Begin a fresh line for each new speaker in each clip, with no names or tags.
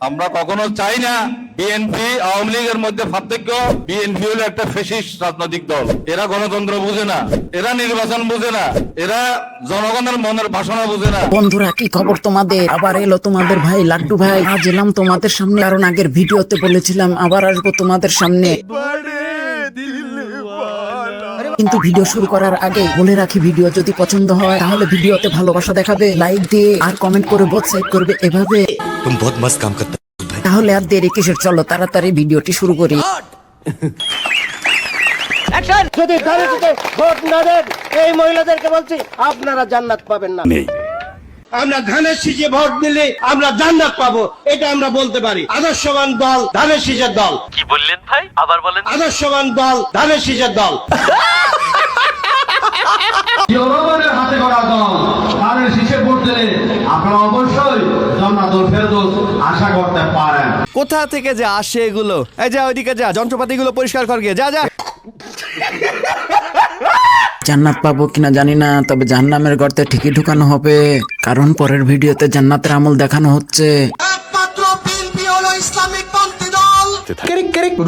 আমরা কখনো চাই না বিএনপি আওয়ামী লীগের মধ্যে পার্থক্য। বিএনপি হলো একটা ফেসিস রাজনৈতিক দল। এরা গণতন্ত্র বুঝে না। এরা নির্বাচন বুঝে না। এরা জনগণের মনের বাসনা বুঝে না।
বন্ধুরা কি খবর তোমাদের? আবার এলো তোমাদের ভাই লাড্ডু ভাই। আজ এলাম তোমাদের সামনে। কারণ আগের ভিডিওতে বলেছিলাম আবার আসব তোমাদের সামনে। কিন্তু ভিডিও শুরু করার আগে বলে রাখি ভিডিও যদি পছন্দ হয় তাহলে ভিডিওতে ভালোবাসা দেখাবে লাইক দিয়ে আর কমেন্ট করে বোধসাইড করবে এভাবে। তাহলে আর দেরি কিসের? চলো তাড়াতাড়ি ভিডিওটি শুরু করি।
এই মহিলাদেরকে বলছি আপনারা জান্নাত পাবেন না। আমরা ধানের শীষে ভোট দিলে আমরা জান্নাত পাবো এটা আমরা বলতে পারি। আদর্শবান দল ধানের শীষের দল।
কি বললেন ভাই? আবার বলেন
আদর্শবান দল ধানের শীষের দল।
জনগণের হাতে করা দল তাদের শীষে ভোট দিলে আপনারা অবশ্যই জান্নাতুল ফেরদৌস আশা করতে পারেন।
কোথা থেকে যে আসে এগুলো? এই যা ওইদিকে যা যন্ত্রপাতিগুলো পরিষ্কার কর গিয়ে যা যা।
জান্নাত পাবো কিনা জানি না তবে জাহান্নামের গর্তে ঠিকই ঢুকানো হবে। কারণ পরের ভিডিওতে জান্নাতের আমল দেখানো হচ্ছে।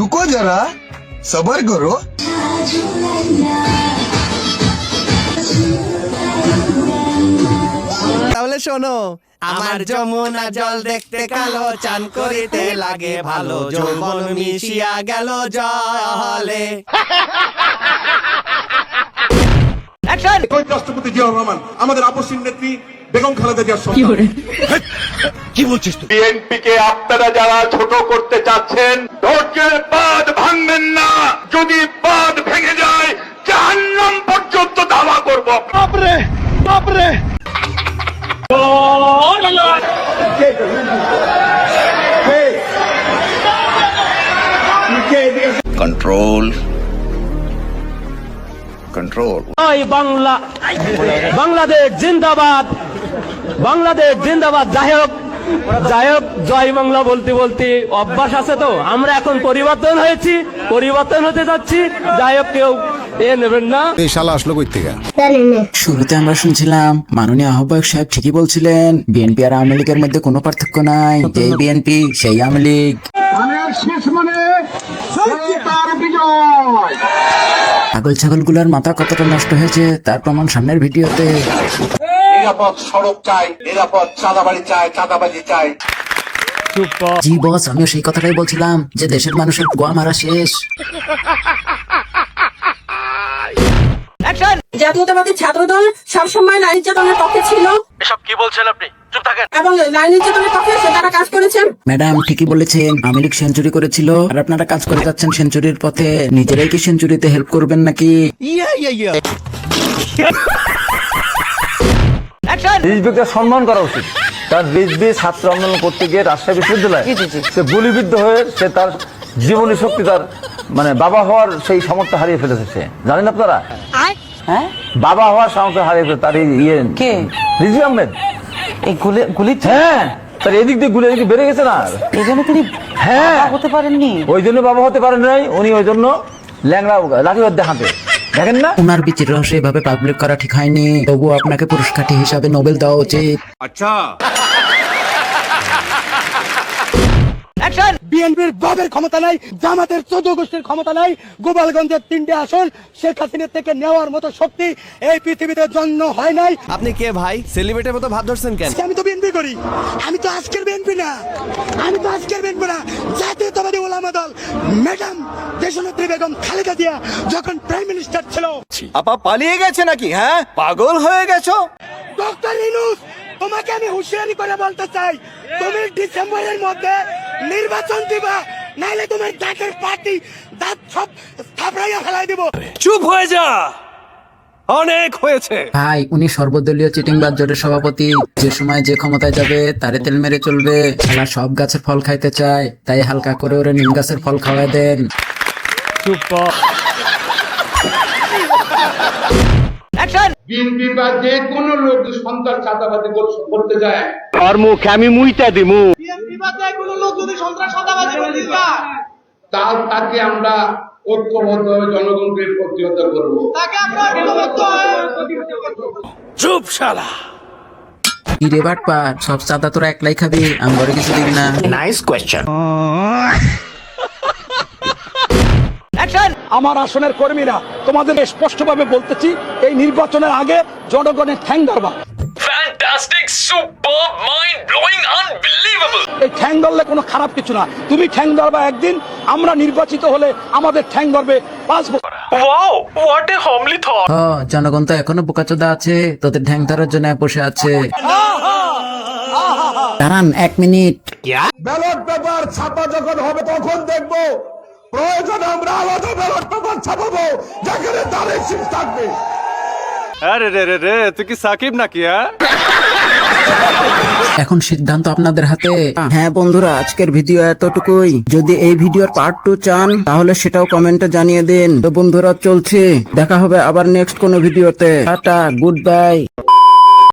রুকো যারা সবার করো।
তাহলে শোনো আমার যমুনা জল দেখতে কালো চান করিতে লাগে ভালো। যৌবন মিশিয়া গেল জলে।
অ্যাকশন রাষ্ট্রপতি জিয়াউর রহমান আমাদের আপসীন নেত্রী বেগম খালেদা
আপনারা যারা ছোট করতে চাচ্ছেন ধৈর্যের বাদ ভাঙবেন না। যদি বাদ ভেঙে যায় জাহান্নাম পর্যন্ত দাওয়া করব।
বাপরে।
Control বাংলা বাংলাদেশ জিন্দাবাদ বাংলাদেশ জিন্দাবাদ যাই হোক যাই হোক জয় বাংলা বলতে বলতে অভ্যাস আছে তো আমরা এখন পরিবর্তন হয়েছি পরিবর্তন হতে যাচ্ছি যাই হোক কেউ এ নেবেন না।
শুরুতে আমরা শুনছিলাম মাননীয় আহ্বায়ক সাহেব ঠিকই বলছিলেন বিএনপি আর আওয়ামী লীগের মধ্যে কোনো পার্থক্য নাই যেই বিএনপি সেই আওয়ামী লীগ। ছাগল ছাগলগুলার মাথা কতটা নষ্ট হয়েছে তার প্রমাণ সামনের ভিডিওতে।
নিরাপদ সড়ক চাই নিরাপদ চাঁদাবাড়ি চাই চাঁদাবাজি চাই।
জি বস আমিও সেই কথাটাই বলছিলাম যে দেশের মানুষের গোয়া মারা শেষ।
জাতীয়তাবাদী ছাত্রদল সবসময় নারী নির্যাতনের পক্ষে ছিল।
এসব কি বলছেন আপনি?
এবং নারী নির্যাতনের পক্ষে সে তারা কাজ করেছেন?
ম্যাডাম ঠিকই বলেছেন। আওয়ামী লীগ সেঞ্চুরি করেছিল। আর আপনারা কাজ করে যাচ্ছেন সেঞ্চুরির পথে। নিজেরাই কি সেঞ্চুরিতে হেল্প করবেন নাকি?
ইয়া ইয়া ইয়া।
দেশবিকটা সম্মান করা উচিত। তার দেশবি ছাত্র আন্দোলন করতে গিয়ে রাজশাহী বিশ্ববিদ্যালয় সে গুলিবিদ্ধ হয়ে সে তার জীবনী শক্তি তার মানে বাবা হওয়ার সেই সামর্থ্য হারিয়ে ফেলেছে সে। জানেন আপনারা? বাবা হওয়ার সামর্থ্য হারিয়ে ফেলে তার ইয়ে
কে?
রিজি আহমেদ।
এই গুলি গুলি
হ্যাঁ তার এদিক দিয়ে গুলি এদিকে বেড়ে গেছে না?
এই জন্য তিনি
হ্যাঁ।
হতে পারেননি।
ওই জন্য বাবা হতে পারেন নাই উনি ওই জন্য ল্যাংড়া লাঠিবাদ দেখাতে দেখেন না?
ওনার বিচির রহস্য এভাবে পাবলিক করা ঠিক হয়নি। তবুও আপনাকে পুরস্কারটি হিসাবে নোবেল দেওয়া উচিত।
বিএনপির বাবের ক্ষমতা নাই জামাতের চোদ্দ গোষ্ঠীর ক্ষমতা নাই গোপালগঞ্জের তিনটে আসন শেখ হাসিনা থেকে নেওয়ার মতো শক্তি এই পৃথিবীতে জন্ম হয় নাই।
আপনি কে ভাই? সেলিব্রিটির মতো ভাব ধরছেন কেন?
আমি তো বিএনপি করি। আমি তো আজকের বিএনপি না। আমি তো আজকের বিএনপি না। জাতীয়তাবাদী ওলামা দল ম্যাডাম দেশনেত্রী বেগম খালেদা জিয়া যখন প্রাইম মিনিস্টার ছিল।
আপা পালিয়ে গেছে নাকি হ্যাঁ? পাগল হয়ে গেছো?
ডক্টর ইনুস তোমাকে আমি হুঁশিয়ারি করে বলতে চাই তুমি ডিসেম্বরের মধ্যে নির্বাচন দিবা নাহলে তোমার দাঁতের পার্টি দাঁত সব থাপড়াইয়া ফেলাই দিব।
চুপ হয়ে যা। অনেক হয়েছে।
ভাই উনি সর্বদলীয় চিটিং বাদ জোটের সভাপতি। যে সময় যে ক্ষমতায় যাবে তারে তেল মেরে চলবে। শালা সব গাছের ফল খাইতে চায় তাই হালকা করে ওরে নিম গাছের ফল খাওয়ায় দেন।
বিএনপি বা যে কোনো লোক যদি সন্ত্রাস চাঁদাবাজি করতে যায়। তা তাকে আমরা ঐক্যবদ্ধভাবে জনগণকে প্রতিহত করব।
চুপ শালা
কিরে বাটপা সব চাঁদা তোরা একলাই খাবি আমার কিছু দিবি না
আমার আসনের কর্মীরা তোমাদের স্পষ্টভাবে বলতেছি এই নির্বাচনের আগে জনগণের ঠ্যাং ধরবা। এই ঠ্যাং ধরলে কোনো খারাপ কিছু না। তুমি ঠ্যাং ধরবা একদিন আমরা নির্বাচিত হলে আমাদের ঠ্যাং ধরবে পাঁচ বছর।
হ জনগণ তো এখনও বোকাচোদা আছে তোদের ঢ্যাং ধরার জন্য বসে আছে। দাঁড়ান এক মিনিট।
ব্যালট পেপার ছাপা যখন হবে তখন দেখব প্রয়োজনে আমরা আলাদা ব্যালট পেপার ছাপাবো যেখানে থাকবে।
আরে রে রে রে তুই কি সাকিব নাকি হ্যাঁ?
এখন সিদ্ধান্ত আপনাদের হাতে। হ্যাঁ বন্ধুরা আজকের ভিডিও এতটুকুই। যদি এই ভিডিওর পার্ট টু চান তাহলে সেটাও কমেন্টে জানিয়ে দিন। তো বন্ধুরা চলছে। দেখা হবে আবার নেক্সট কোনো ভিডিওতে। Tata good bye